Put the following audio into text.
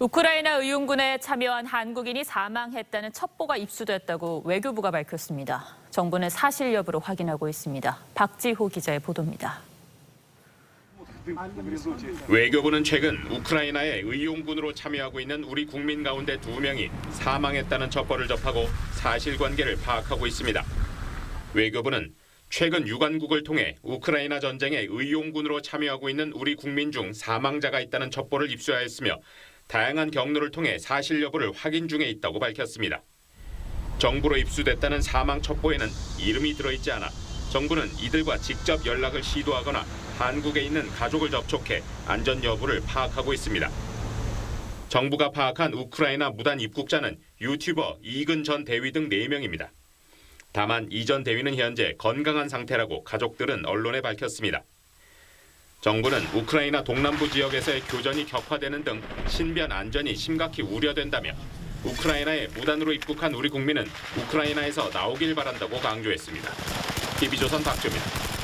우크라이나 의용군에 참여한 한국인이 사망했다는 첩보가 입수됐다고 외교부가 밝혔습니다. 정부는 사실 여부를 확인하고 있습니다. 박지호 기자의 보도입니다. 외교부는 최근 우크라이나에 의용군으로 참여하고 있는 우리 국민 가운데 두 명이 사망했다는 첩보를 접하고 사실관계를 파악하고 있습니다. 외교부는 최근 유관국을 통해 우크라이나 전쟁에 의용군으로 참여하고 있는 우리 국민 중 사망자가 있다는 첩보를 입수하였으며 다양한 경로를 통해 사실 여부를 확인 중에 있다고 밝혔습니다. 정부로 입수됐다는 사망 첩보에는 이름이 들어있지 않아 정부는 이들과 직접 연락을 시도하거나 한국에 있는 가족을 접촉해 안전 여부를 파악하고 있습니다. 정부가 파악한 우크라이나 무단 입국자는 유튜버 이근 전 대위 등 4명입니다. 다만 이 전 대위는 현재 건강한 상태라고 가족들은 언론에 밝혔습니다. 정부는 우크라이나 동남부 지역에서의 교전이 격화되는 등 신변 안전이 심각히 우려된다며 우크라이나에 무단으로 입국한 우리 국민은 우크라이나에서 나오길 바란다고 강조했습니다. TV조선 박주입니다.